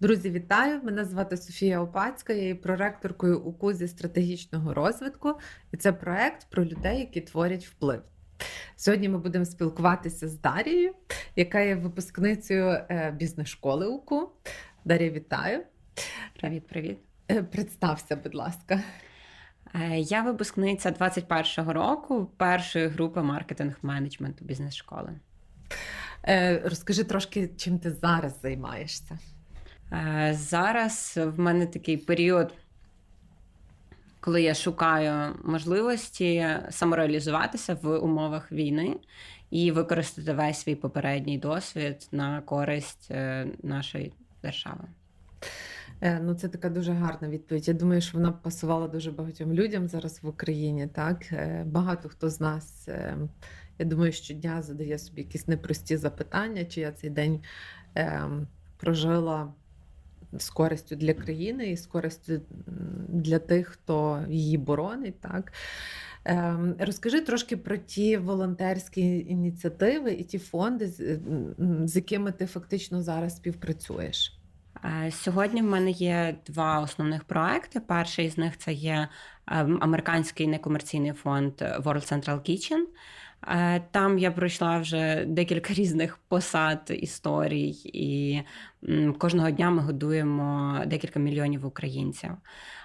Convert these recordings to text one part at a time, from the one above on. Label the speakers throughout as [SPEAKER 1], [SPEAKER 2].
[SPEAKER 1] Друзі, вітаю! Мене звати Софія Опацька, я є проректоркою УКУ зі стратегічного розвитку, і це проект про людей, які творять вплив. Сьогодні ми будемо спілкуватися з Дарією, яка є випускницею е, бізнес-школи УКУ. Дар'я, вітаю!
[SPEAKER 2] Привіт, привіт.
[SPEAKER 1] Е, Представся, будь ласка.
[SPEAKER 2] Е, Я випускниця 21-го року першої групи маркетинг менеджменту бізнес-школи.
[SPEAKER 1] Розкажи трошки, чим ти зараз займаєшся.
[SPEAKER 2] Е, Зараз в мене такий період, коли я шукаю можливості самореалізуватися в умовах війни і використати весь свій попередній досвід на користь е, нашої держави.
[SPEAKER 1] Е, Ну, це така дуже гарна відповідь. Я думаю, що вона пасувала дуже багатьом людям зараз в Україні. Так багато хто з нас, я думаю, щодня задає собі якісь непрості запитання, чи я цей день е, прожила з користю для країни і з користю для тих, хто її боронить. Так Ем, Розкажи трошки про ті волонтерські ініціативи і ті фонди, з, якими ти фактично зараз співпрацюєш.
[SPEAKER 2] Е, Сьогодні в мене є два основних проекти. Перший з них це є ем, американський некомерційний фонд World Central Kitchen. Е, Там я пройшла вже декілька різних посад, історій, і кожного дня ми годуємо декілька мільйонів українців.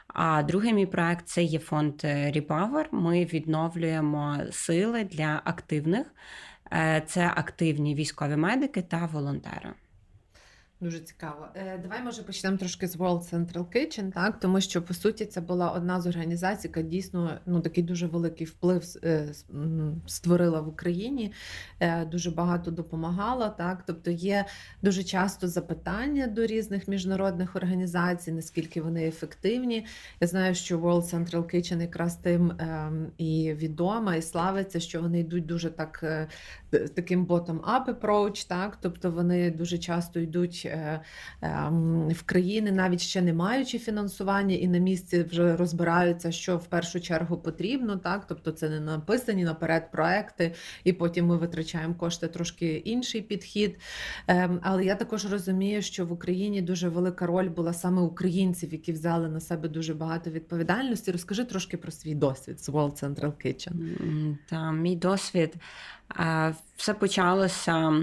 [SPEAKER 2] А другий мій проект це є фонд Repower. Ми відновлюємо сили для активних. Е, Це активні військові медики та волонтери.
[SPEAKER 1] Дуже цікаво. Е, Давай, може, почнемо трошки з World Central Kitchen, так? Тому що, по суті, це була одна з організацій, яка дійсно ну, такий дуже великий вплив е, створила в Україні, е, дуже багато допомагала. Так? Тобто є дуже часто запитання до різних міжнародних організацій, наскільки вони ефективні. Я знаю, що World Central Kitchen якраз тим ем, і відома, і славиться, що вони йдуть дуже так таким bottom-up approach, так? Тобто вони дуже часто йдуть в країни, навіть ще не маючи фінансування, і на місці вже розбираються, що в першу чергу потрібно. Так? Тобто це не написані наперед проекти, і потім ми витрачаємо кошти трошки інший підхід. Ем, Але я також розумію, що в Україні дуже велика роль була саме українців, які взяли на себе дуже багато відповідальності. Розкажи трошки про свій досвід з World Central Kitchen.
[SPEAKER 2] Та мій досвід. е, Все почалося,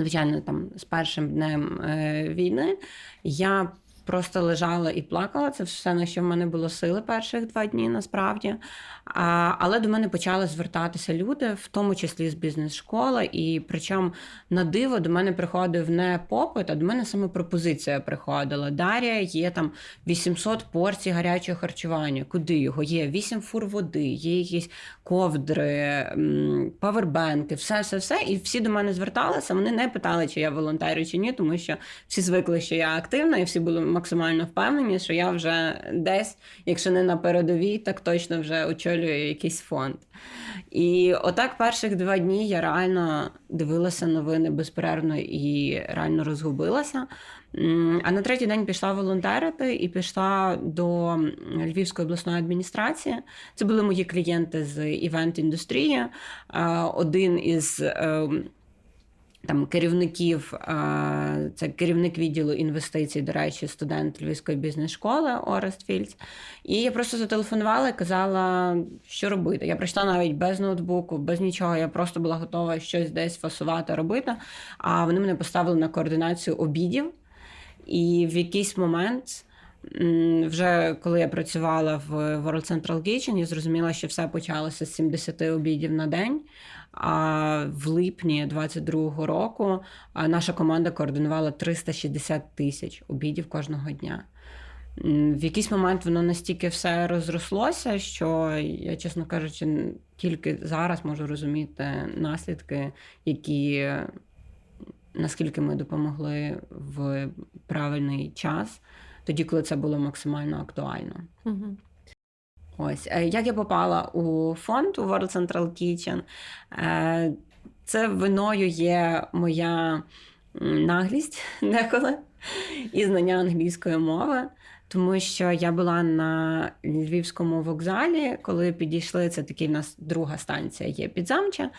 [SPEAKER 2] звичайно, там з першим днем е, війни. Я просто лежала і плакала. Це все, на що в мене було сили перших два дні, насправді. А, Але до мене почали звертатися люди, в тому числі з бізнес-школи. І причому на диво до мене приходив не попит, а до мене саме пропозиція приходила. Дар'я, є там 800 порцій гарячого харчування. Куди його? Є 8 фур води, є якісь ковдри, павербенки, все, все, все. І всі до мене зверталися. Вони не питали, чи я волонтерю чи ні, тому що всі звикли, що я активна, і всі були максимально впевнені, що я вже десь, якщо не на передовій, так точно вже очолюю якийсь фонд. І отак перших два дні я реально дивилася новини безперервно і реально розгубилася. А на третій день пішла волонтерити і пішла до Львівської обласної адміністрації. Це були мої клієнти з івент-індустрії. Е, Один із е, там керівників, це керівник відділу інвестицій, до речі, студент Львівської бізнес-школи Орест Фільц. І я просто зателефонувала і казала, що робити. Я прийшла навіть без ноутбуку, без нічого. Я просто була готова щось десь фасувати, робити. А вони мене поставили на координацію обідів. І в якийсь момент, вже коли я працювала в World Central Kitchen, я зрозуміла, що все почалося з 70 обідів на день. А в липні 22-го року наша команда координувала 360 тисяч обідів кожного дня. В якийсь момент воно настільки все розрослося, що я, чесно кажучи, тільки зараз можу розуміти наслідки, які наскільки ми допомогли в правильний час, тоді, коли це було максимально актуально.
[SPEAKER 1] Угу.
[SPEAKER 2] Ось е, як я попала у фонд у World Central Kitchen. Е, Це виною є моя наглість деколи і знання англійської мови. Тому що я була на львівському вокзалі, коли підійшли. Це такий в нас друга станція є підзамча.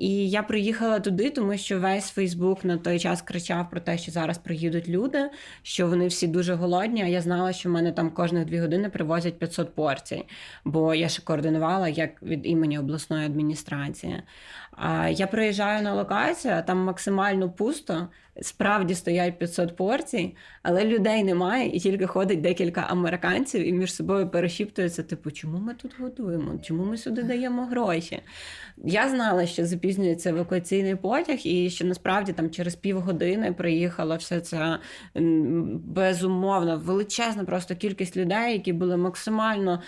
[SPEAKER 2] І я приїхала туди, тому що весь Фейсбук на той час кричав про те, що зараз приїдуть люди, що вони всі дуже голодні. А я знала, що в мене там кожних дві години привозять 500 порцій, бо я ще координувала як від імені обласної адміністрації. Я приїжджаю на локацію, а там максимально пусто. Справді стоять 500 порцій, але людей немає, і тільки ходить декілька американців і між собою перешіптуються: типу, чому ми тут годуємо? Чому ми сюди даємо гроші? Я знала, що запізнюється евакуаційний потяг, і що насправді там через півгодини приїхала все це безумовно величезна просто кількість людей, які були максимально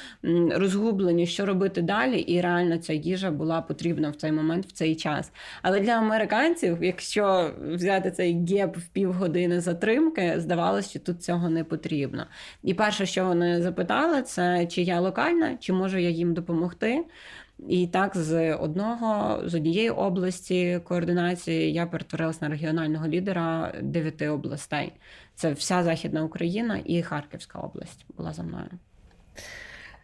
[SPEAKER 2] розгублені, що робити далі, і реально ця їжа була потрібна в цей момент, в цей час. Але для американців, якщо взяти цей геп в півгодини затримки, здавалося, що тут цього не потрібно. І перше, що вони запитали, це чи я локальна, чи можу я їм допомогти. І так, з одного з однієї області координації я перетворилась на регіонального лідера дев'яти областей. Це вся Західна Україна і Харківська область була за мною.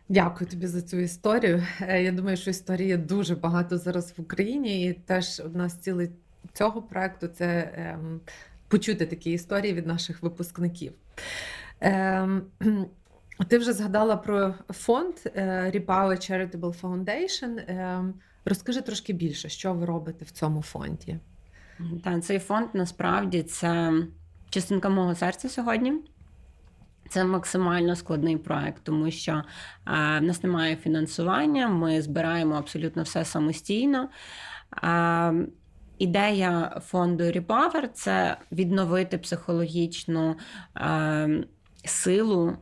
[SPEAKER 1] Дякую тобі за цю історію. Е, Я думаю, що історії дуже багато зараз в Україні, і теж одна з цілей цього проекту це ем, почути такі історії від наших випускників. Ем, ти вже згадала про фонд е, Repower Charitable Foundation. Ем, розкажи трошки більше, що ви робите в цьому фонді.
[SPEAKER 2] Та цей фонд насправді це частинка мого серця сьогодні. Це максимально складний проект, тому що е, в нас немає фінансування, ми збираємо абсолютно все самостійно. Ідея фонду Repower – це відновити психологічну е, силу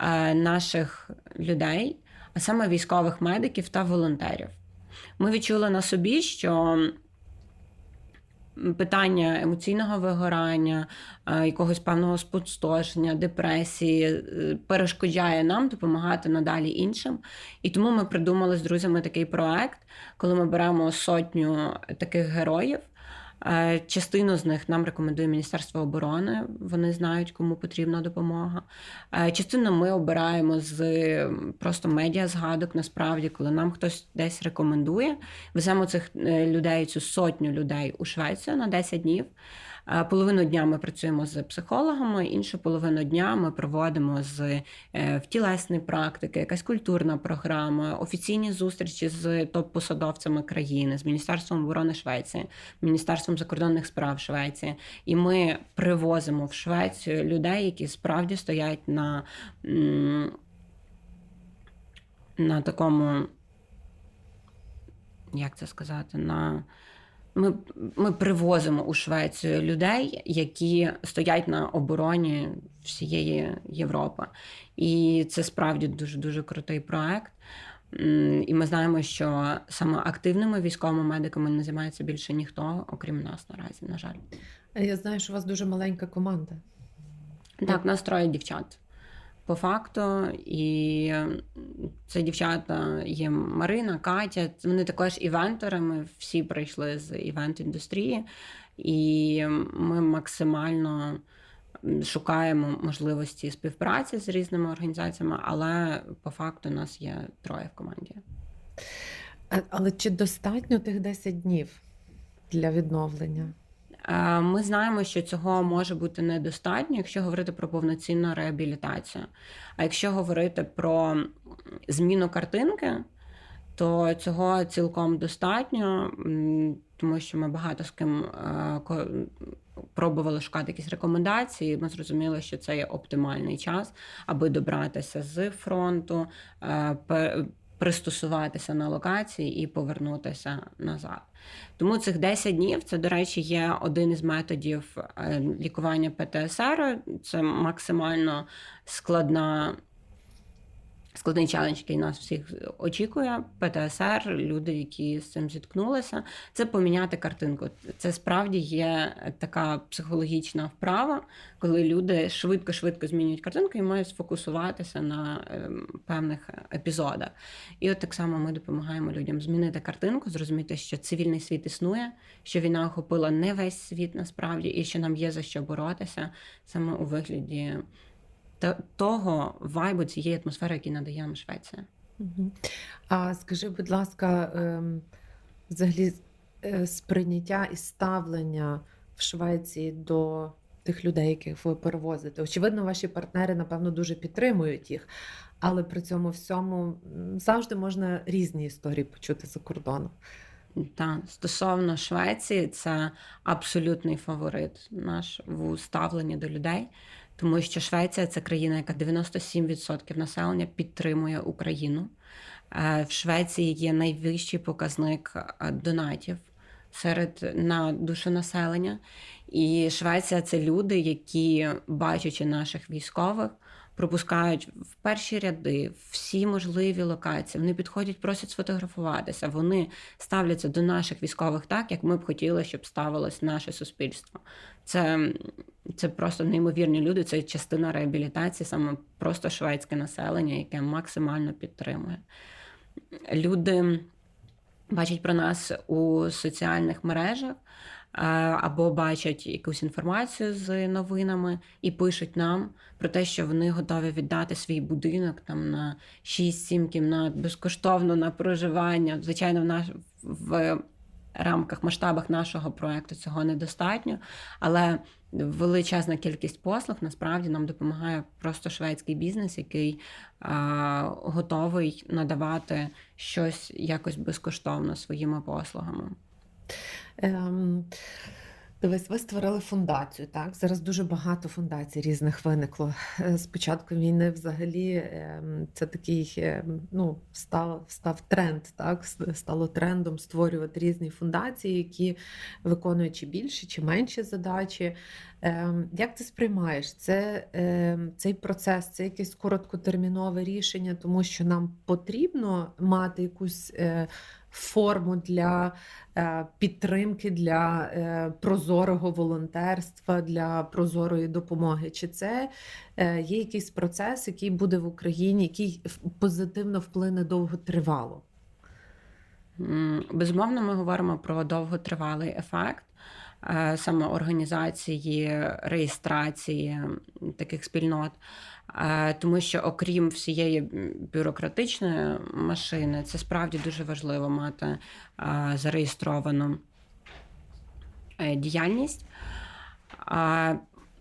[SPEAKER 2] е, наших людей, а саме військових медиків та волонтерів. Ми відчули на собі, що питання емоційного вигорання, е, якогось певного спустошення, депресії е, перешкоджає нам допомагати надалі іншим. І тому ми придумали з друзями такий проект, коли ми беремо сотню таких героїв. Е, Частину з них нам рекомендує Міністерство оборони. Вони знають, кому потрібна допомога. Е, Частину ми обираємо з просто медіа згадок. Насправді, коли нам хтось десь рекомендує, веземо цих е, людей, цю сотню людей у Швецію на 10 днів. Е, Половину дня ми працюємо з психологами, іншу половину дня ми проводимо з е, втілесної практики, якась культурна програма, офіційні зустрічі з топ-посадовцями країни, з Міністерством оборони Швеції, Міністерством закордонних справ Швеції. І ми привозимо в Швецію людей, які справді стоять на, на такому, як це сказати, на. Ми, ми привозимо у Швецію людей, які стоять на обороні всієї Європи. І це справді дуже дуже крутий проект. І ми знаємо, що саме активними військовими медиками не займається більше ніхто, окрім нас наразі, на жаль.
[SPEAKER 1] Я знаю, що у вас дуже маленька команда.
[SPEAKER 2] Так, нас троє дівчат. По факту, і це дівчата є Марина, Катя. Вони також івентори. Ми всі прийшли з івент-індустрії, і ми максимально шукаємо можливості співпраці з різними організаціями, але по факту нас є троє в команді.
[SPEAKER 1] Але чи достатньо тих 10 днів для відновлення?
[SPEAKER 2] Е, Ми знаємо, що цього може бути недостатньо, якщо говорити про повноцінну реабілітацію. А якщо говорити про зміну картинки, то цього цілком достатньо, тому що ми багато з ким е, пробували шукати якісь рекомендації. Ми зрозуміли, що це є оптимальний час, аби добратися з фронту, е, пристосуватися на локації і повернутися назад. Тому цих 10 днів це, до речі, є один із методів е, лікування ПТСР. Це максимально складна. Складний челендж, який нас всіх очікує. ПТСР, люди, які з цим зіткнулися, це поміняти картинку. Це справді є така психологічна вправа, коли люди швидко-швидко змінюють картинку і мають сфокусуватися на ем, певних епізодах. І от так само ми допомагаємо людям змінити картинку, зрозуміти, що цивільний світ існує, що війна охопила не весь світ насправді, і що нам є за що боротися саме у вигляді того вайбу, цієї атмосфери, який надає нам Швеція.
[SPEAKER 1] А скажи, будь ласка, ем, взагалі е, сприйняття і ставлення в Швеції до тих людей, яких ви перевозите. Очевидно, ваші партнери, напевно, дуже підтримують їх, але при цьому всьому завжди можна різні історії почути за кордоном.
[SPEAKER 2] Та стосовно Швеції, це абсолютний фаворит наш в ставленні до людей, тому що Швеція це країна, яка 97% населення підтримує Україну. Е, В Швеції є найвищий показник е, донатів серед на душу населення. І Швеція це люди, які, бачачи наших військових, пропускають в перші ряди всі можливі локації. Вони підходять, просять сфотографуватися. Вони ставляться до наших військових так, як ми б хотіли, щоб ставилось наше суспільство. Це, це просто неймовірні люди. Це частина реабілітації, саме просто шведське населення, яке максимально підтримує. Люди бачать про нас у соціальних мережах. Е, Або бачать якусь інформацію з новинами і пишуть нам про те, що вони готові віддати свій будинок там на 6-7 кімнат безкоштовно на проживання. Звичайно, в наш в рамках масштабах нашого проекту цього недостатньо, але величезна кількість послуг насправді нам допомагає просто шведський бізнес, який а, готовий надавати щось якось безкоштовно своїми послугами.
[SPEAKER 1] Ем, дивись, ви створили фундацію, так? Зараз дуже багато фундацій різних виникло. Е, З початку війни взагалі ем, це такий ем, ну, став, став тренд, так? Стало трендом створювати різні фундації, які виконують чи більші, чи менші задачі. Як ти сприймаєш це, цей процес? Це якесь короткотермінове рішення, тому що нам потрібно мати якусь е, форму для е, підтримки, для е, прозорого волонтерства, для прозорої допомоги? Чи це е, є якийсь процес, який буде в Україні, який позитивно вплине довготривало?
[SPEAKER 2] Безумовно, ми говоримо про довготривалий ефект саме організації, реєстрації таких спільнот. Тому що, окрім всієї бюрократичної машини, це справді дуже важливо мати зареєстровану е, діяльність.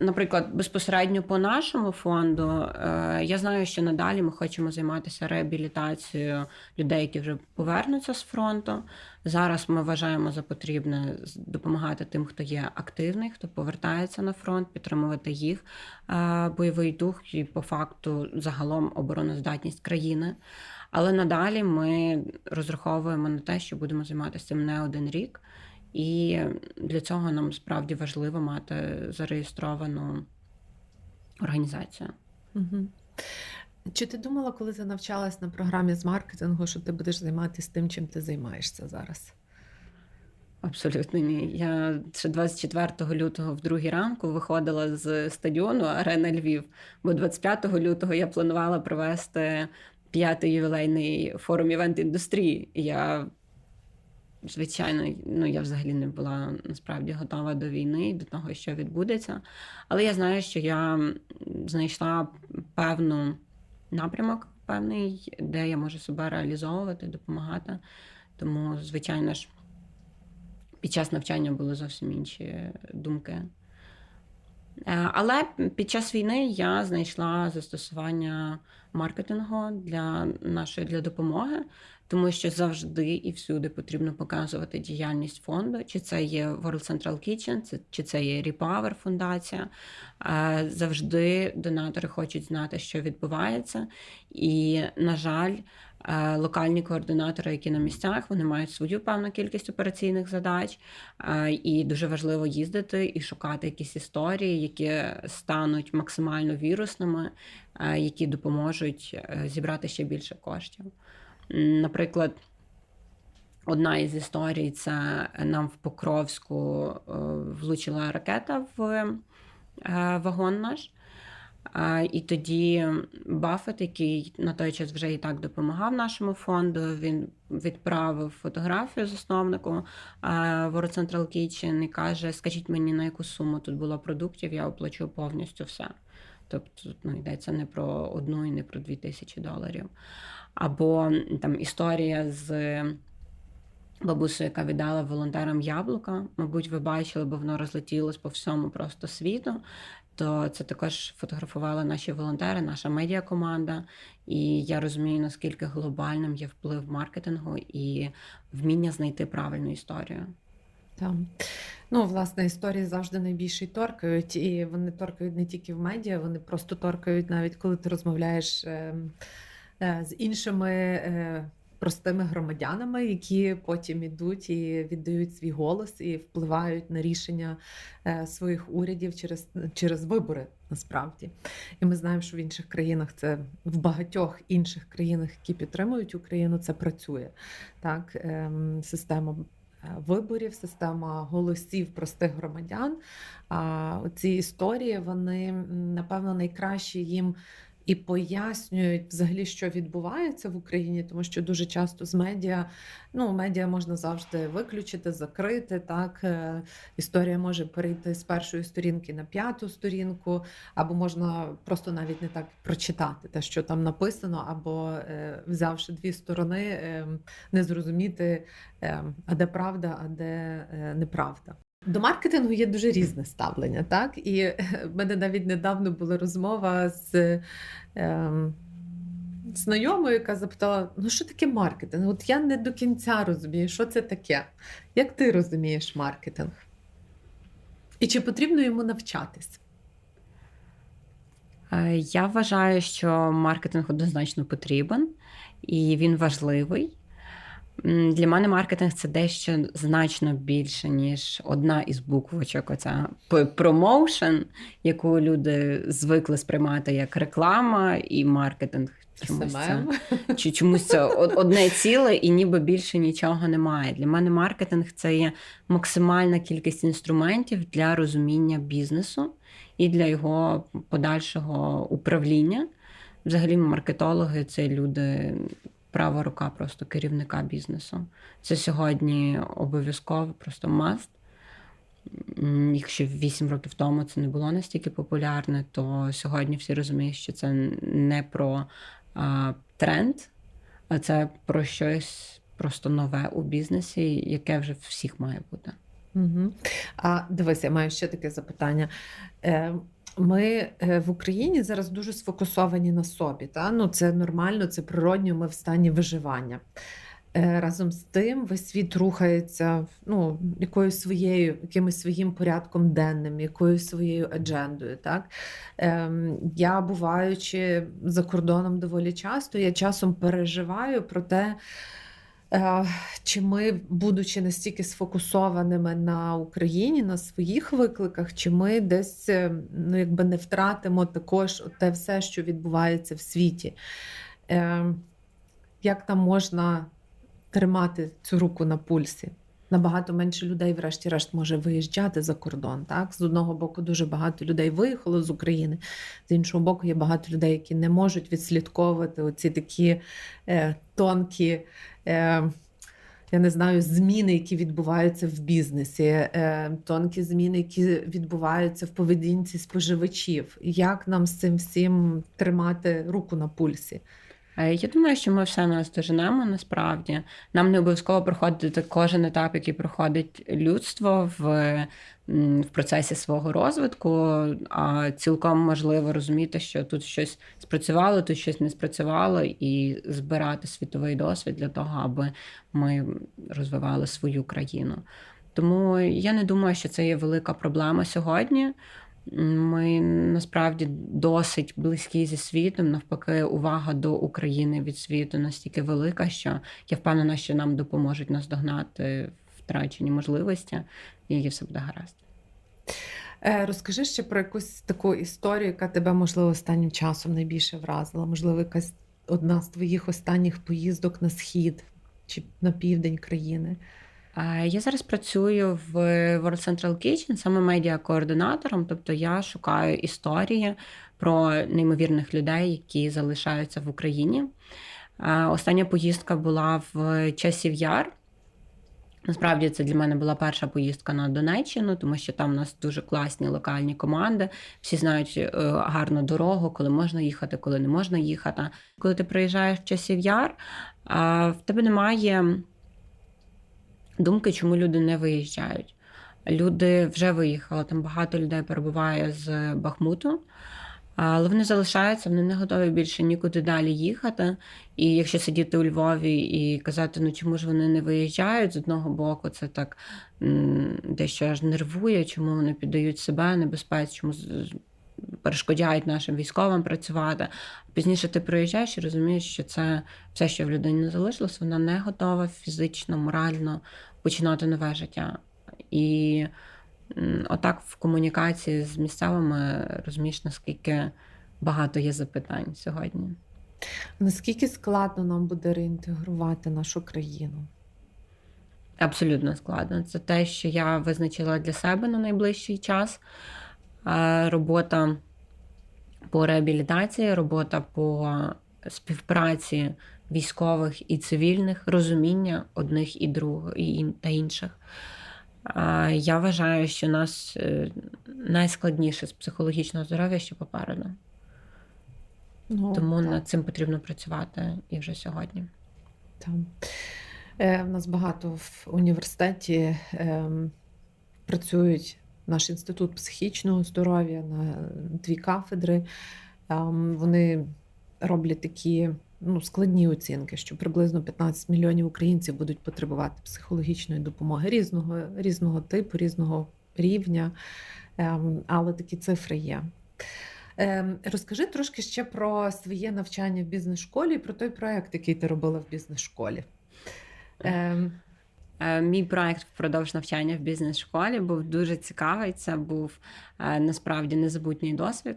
[SPEAKER 2] Наприклад, безпосередньо по нашому фонду, е, я знаю, що надалі ми хочемо займатися реабілітацією людей, які вже повернуться з фронту. Зараз ми вважаємо за потрібне допомагати тим, хто є активний, хто повертається на фронт, підтримувати їх е, бойовий дух і по факту загалом обороноздатність країни. Але надалі ми розраховуємо на те, що будемо займатися цим не один рік. І для цього нам справді важливо мати зареєстровану організацію.
[SPEAKER 1] Угу. Чи ти думала, коли ти навчалась на програмі з маркетингу, що ти будеш займатися тим, чим ти займаєшся зараз?
[SPEAKER 2] Абсолютно ні. Я ще 24 лютого в другій ранку виходила з стадіону Арена Львів, бо 25 лютого я планувала провести п'ятий ювілейний форум івент індустрії. Я, звичайно, ну я взагалі не була насправді готова до війни і до того, що відбудеться. Але я знаю, що я знайшла певну напрямок, певний, де я можу себе реалізовувати, допомагати. Тому, звичайно ж, під час навчання були зовсім інші думки. Е, Але під час війни я знайшла застосування маркетингу для нашої для допомоги, тому що завжди і всюди потрібно показувати діяльність фонду, чи це є World Central Kitchen, чи це є Repower фундація. Е, Завжди донатори хочуть знати, що відбувається. І, на жаль, локальні координатори, які на місцях, вони мають свою певну кількість операційних задач, е, і дуже важливо їздити і шукати якісь історії, які стануть максимально вірусними, е, які допоможуть е, зібрати ще більше коштів. Наприклад, одна із історій це нам в Покровську е, влучила ракета в е, вагон наш. А, І тоді Баффет, який на той час вже і так допомагав нашому фонду, він відправив фотографію засновнику World Central Kitchen і каже: скажіть мені, на яку суму тут було продуктів, я оплачу повністю все. Тобто ну, йдеться не про одну і не про дві тисячі доларів. Або там історія з бабусею, яка віддала волонтерам яблука. Мабуть, ви бачили, бо воно розлетілось по всьому просто світу. То це також фотографували наші волонтери, наша медіакоманда. І я розумію, наскільки глобальним є вплив маркетингу і вміння знайти правильну історію.
[SPEAKER 1] Там. Ну, власне, історії завжди найбільше торкають, і вони торкають не тільки в медіа, вони просто торкають навіть коли ти розмовляєш е, е, з іншими е, простими громадянами, які потім ідуть і віддають свій голос і впливають на рішення е, своїх урядів через, через вибори насправді. І ми знаємо, що в інших країнах це в багатьох інших країнах, які підтримують Україну, це працює. Так, ем, система е, виборів, система голосів простих громадян. А ці історії вони напевно найкраще їм. І пояснюють взагалі, що відбувається в Україні, тому що дуже часто з медіа, ну медіа можна завжди виключити, закрити. Так Е, історія може перейти з першої сторінки на п'яту сторінку, або можна просто навіть не так прочитати те, що там написано, або е, взявши дві сторони, е, не зрозуміти, е, а де правда, а де е, неправда. До маркетингу є дуже різне ставлення, так? І е, в мене навіть недавно була розмова з е, знайомою, яка запитала: ну що таке маркетинг? От я не до кінця розумію, що це таке. Як ти розумієш маркетинг? І чи потрібно йому навчатись?
[SPEAKER 2] Е, Я вважаю, що маркетинг однозначно потрібен і він важливий. Для мене маркетинг це дещо значно більше, ніж одна із буквочок. Оця промоушен, яку люди звикли сприймати як реклама, і маркетинг. Чомусь це, чи чомусь це одне ціле, і ніби більше нічого немає. Для мене маркетинг це є максимальна кількість інструментів для розуміння бізнесу і для його подальшого управління. Взагалі, маркетологи це люди, права рука просто керівника бізнесу. Це сьогодні обов'язково, просто маст. Якщо 8 років тому це не було настільки популярне, то сьогодні всі розуміють, що це не про а, тренд, а це про щось просто нове у бізнесі, яке вже всіх має бути.
[SPEAKER 1] Угу. А дивись, я маю ще таке запитання. Е, Ми е, в Україні зараз дуже сфокусовані на собі. Та? Ну, це нормально, це природньо, ми в стані виживання. Е, Разом з тим, весь світ рухається ну, якоюсь своєю, якимось своїм порядком денним, якоюсь своєю аджендою. Так? Ем, Я, буваючи за кордоном доволі часто, я часом переживаю про те, Чи ми, будучи настільки сфокусованими на Україні, на своїх викликах, чи ми десь е, ну, якби не втратимо також те все, що відбувається в світі? Е, Як там можна тримати цю руку на пульсі? Набагато менше людей, врешті-решт, може виїжджати за кордон. Так? З одного боку, дуже багато людей виїхало з України, з іншого боку, є багато людей, які не можуть відслідковувати оці такі е, тонкі. Е, я не знаю, зміни, які відбуваються в бізнесі, е, тонкі зміни, які відбуваються в поведінці споживачів. Як нам з цим всім тримати руку на пульсі?
[SPEAKER 2] Е, Я думаю, що ми все наздоженемо насправді. Нам не обов'язково проходити кожен етап, який проходить людство в, в процесі свого розвитку, а цілком можливо розуміти, що тут щось спрацювало, тут щось не спрацювало, і збирати світовий досвід для того, аби ми розвивали свою країну. Тому я не думаю, що це є велика проблема сьогодні. Ми насправді досить близькі зі світом. Навпаки, увага до України від світу настільки велика, що я впевнена, що нам допоможуть наздогнати втрачені можливості, і все буде гаразд.
[SPEAKER 1] Е, Розкажи ще про якусь таку історію, яка тебе, можливо, останнім часом найбільше вразила. Можливо, якась одна з твоїх останніх поїздок на схід чи на південь країни.
[SPEAKER 2] Я зараз працюю в World Central Kitchen, саме медіакоординатором, тобто я шукаю історії про неймовірних людей, які залишаються в Україні. Остання поїздка була в часів Яр. Насправді це для мене була перша поїздка на Донеччину, тому що там у нас дуже класні локальні команди. Всі знають е, гарну дорогу, коли можна їхати, коли не можна їхати. Коли ти приїжджаєш в часів яр, в тебе немає думки, чому люди не виїжджають. Люди вже виїхали, там багато людей перебуває з Бахмуту, але вони залишаються, вони не готові більше нікуди далі їхати. І якщо сидіти у Львові і казати, ну чому ж вони не виїжджають з одного боку, це так дещо аж нервує, чому вони піддають себе небезпеці, чому перешкоджають нашим військовим працювати. Пізніше ти приїжджаєш і розумієш, що це все, що в людині залишилось, вона не готова фізично, морально починати нове життя. І отак в комунікації з місцевими розумієш, наскільки багато є запитань сьогодні.
[SPEAKER 1] Наскільки складно нам буде реінтегрувати нашу країну?
[SPEAKER 2] Абсолютно складно. Це те, що я визначила для себе на найближчий час. Е, Робота по реабілітації, робота по співпраці військових і цивільних, розуміння одних і других і та інших. Е, Я вважаю, що нас е, найскладніше з психологічного здоров'я ще попереду.
[SPEAKER 1] Ну,
[SPEAKER 2] Тому
[SPEAKER 1] так.
[SPEAKER 2] над цим потрібно працювати і вже сьогодні.
[SPEAKER 1] Там. Е, в нас багато в університеті ем, працюють наш інститут психічного здоров'я на дві кафедри. Ем, вони роблять такі ну, складні оцінки, що приблизно 15 мільйонів українців будуть потребувати психологічної допомоги різного, різного типу, різного рівня. Ем, але такі цифри є. Ем, Розкажи трошки ще про своє навчання в бізнес-школі і про той проект, який ти робила в бізнес-школі. Ем,
[SPEAKER 2] Е, Мій проект впродовж навчання в бізнес-школі був дуже цікавий. Це був е, насправді незабутній досвід.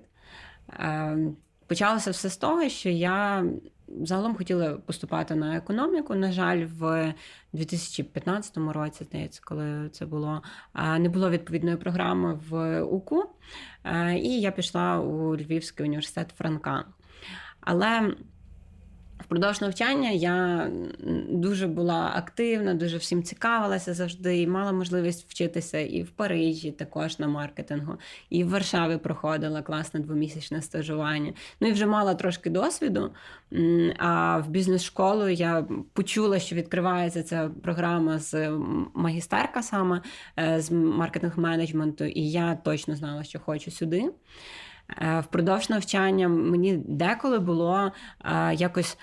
[SPEAKER 2] Почалося все з того, що я загалом хотіла поступати на економіку. На жаль, в 2015 році, здається, коли це було, не було відповідної програми в УКУ, і я пішла у Львівський університет Франка. Але Впродовж навчання я дуже була активна, дуже всім цікавилася завжди, і мала можливість вчитися і в Парижі також на маркетингу, і в Варшаві проходила класне двомісячне стажування. Ну і вже мала трошки досвіду. А в бізнес-школу я почула, що відкривається ця програма з магістерка саме е, з маркетинг-менеджменту, і я точно знала, що хочу сюди. Е, Впродовж навчання мені деколи було е, якось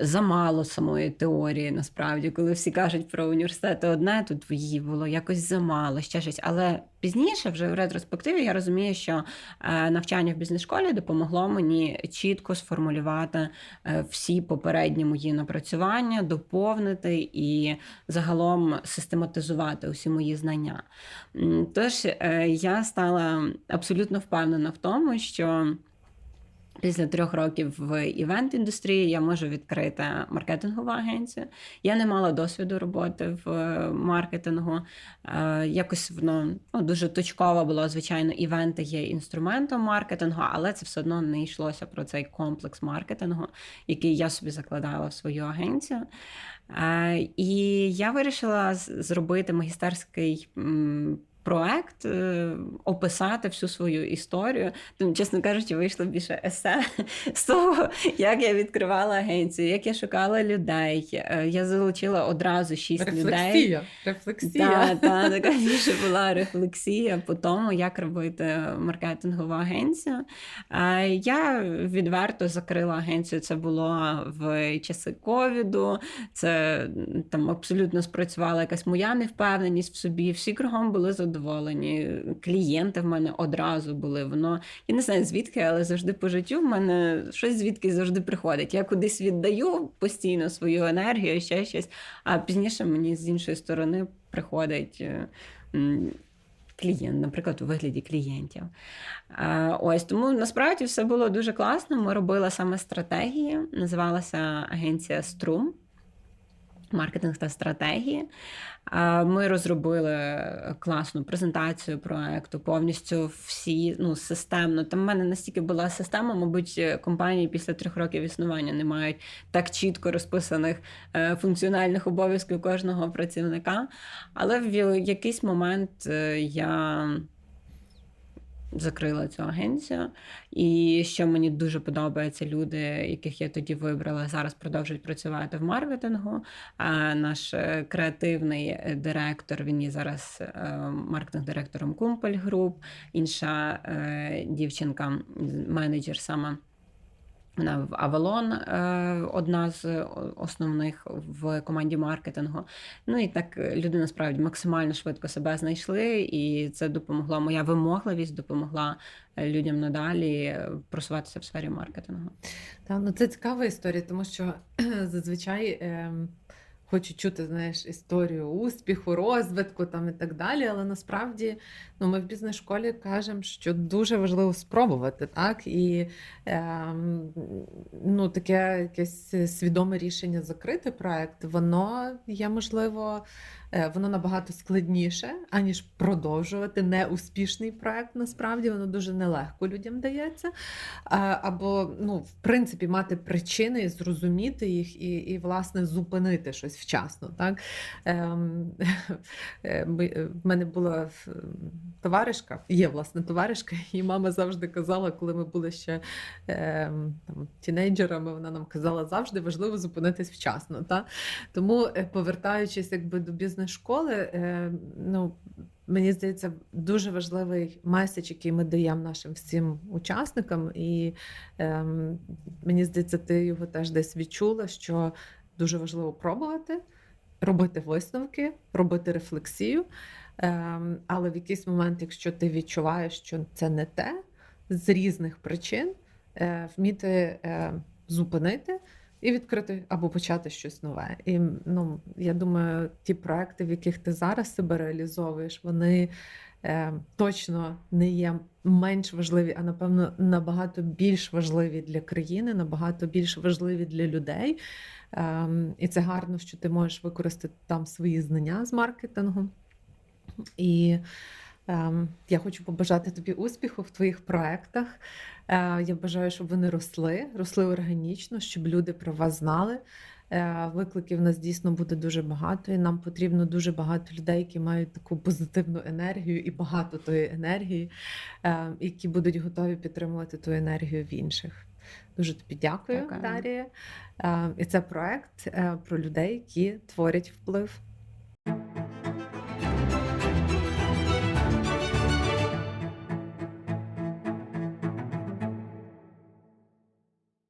[SPEAKER 2] замало самої теорії, насправді, коли всі кажуть про університети одне, тут її було якось замало, ще щось. Але пізніше, вже в ретроспективі, я розумію, що е, навчання в бізнес-школі допомогло мені чітко сформулювати е, всі попередні мої напрацювання, доповнити і загалом систематизувати усі мої знання. Тож е, я стала абсолютно впевнена в тому, що після трьох років в івент-індустрії я можу відкрити маркетингову агенцію. Я не мала досвіду роботи в е, маркетингу. Е, Якось воно ну, дуже точково було. Звичайно, івенти є інструментом маркетингу, але це все одно не йшлося про цей комплекс маркетингу, який я собі закладала в свою агенцію. Е, І я вирішила зробити магістерський. Проект е, описати всю свою історію. Тому, чесно кажучи, вийшло більше есе з того, як я відкривала агенцію, як я шукала людей. Е, Я залучила одразу шість людей.
[SPEAKER 1] рефлексія. Рефлексія.
[SPEAKER 2] Так, та, така більше була рефлексія по тому, як робити маркетингову агенцію. Е, Я відверто закрила агенцію. Це було в часи ковіду. Це там абсолютно спрацювала якась моя невпевненість в собі. Всі кругом були задоволені. Клієнти в мене одразу були. Воно я не знаю звідки, але завжди по життю в мене щось звідки завжди приходить. Я кудись віддаю постійно свою енергію, ще щось. А пізніше мені з іншої сторони приходить. е, Клієнт, наприклад, у вигляді клієнтів. Ось тому насправді все було дуже класно. Ми робили саме стратегії, називалася агенція Струм. Маркетинг та стратегії. Ми розробили класну презентацію проекту, повністю всі ну, системно. Там в мене настільки була система, мабуть, компанії після трьох років існування не мають так чітко розписаних е, функціональних обов'язків кожного працівника. Але в якийсь момент е, я закрила цю агенцію. І що мені дуже подобається, люди, яких я тоді вибрала, зараз продовжують працювати в маркетингу. А наш е, креативний е, директор, він є зараз е, маркетинг-директором Кумпель Груп, інша дівчинка, менеджер саме. Вона в Авалон, е, одна з основних в команді маркетингу. Ну і так е, люди насправді максимально швидко себе знайшли, і це допомогло. Моя вимогливість допомогла е, людям надалі е, просуватися в сфері маркетингу.
[SPEAKER 1] Та, ну це цікава історія, тому що зазвичай ем, хочу чути, знаєш, історію успіху, розвитку там і так далі. Але насправді ну, ми в бізнес-школі кажемо, що дуже важливо спробувати, так? І ем, ну, таке якесь свідоме рішення закрити проект, воно є можливо. Е, Воно набагато складніше, аніж продовжувати неуспішний проект. Насправді воно дуже нелегко людям дається. Або, ну, в принципі, мати причини, зрозуміти їх і, і власне, зупинити щось вчасно. Так? Ем, е, е, в мене була е, товаришка, є власне товаришка, і мама завжди казала, коли ми були ще ем, там, тінейджерами, вона нам казала, завжди важливо зупинитись вчасно. Та? Тому, е, повертаючись якби, до бізнес-школи, е, ну, Мені здається, дуже важливий меседж, який ми даємо нашим всім учасникам, і ем, мені здається, ти його теж десь відчула, що дуже важливо пробувати, робити висновки, робити рефлексію. Ем, але в якийсь момент, якщо ти відчуваєш, що це не те, з різних причин, е, вміти е, зупинити. І відкрити або почати щось нове. І ну, я думаю, ті проекти, в яких ти зараз себе реалізовуєш, вони е, точно не є менш важливі, а напевно набагато більш важливі для країни, набагато більш важливі для людей. Е, і це гарно, що ти можеш використати там свої знання з маркетингу. І Я хочу побажати тобі успіху в твоїх проектах. Е, Я бажаю, щоб вони росли, росли органічно, щоб люди про вас знали. Е, Викликів в нас дійсно буде дуже багато, і нам потрібно дуже багато людей, які мають таку позитивну енергію і багато тої енергії, е, які будуть готові підтримувати ту енергію в інших. Дуже тобі дякую. Дарія. І це проект про людей, які творять вплив.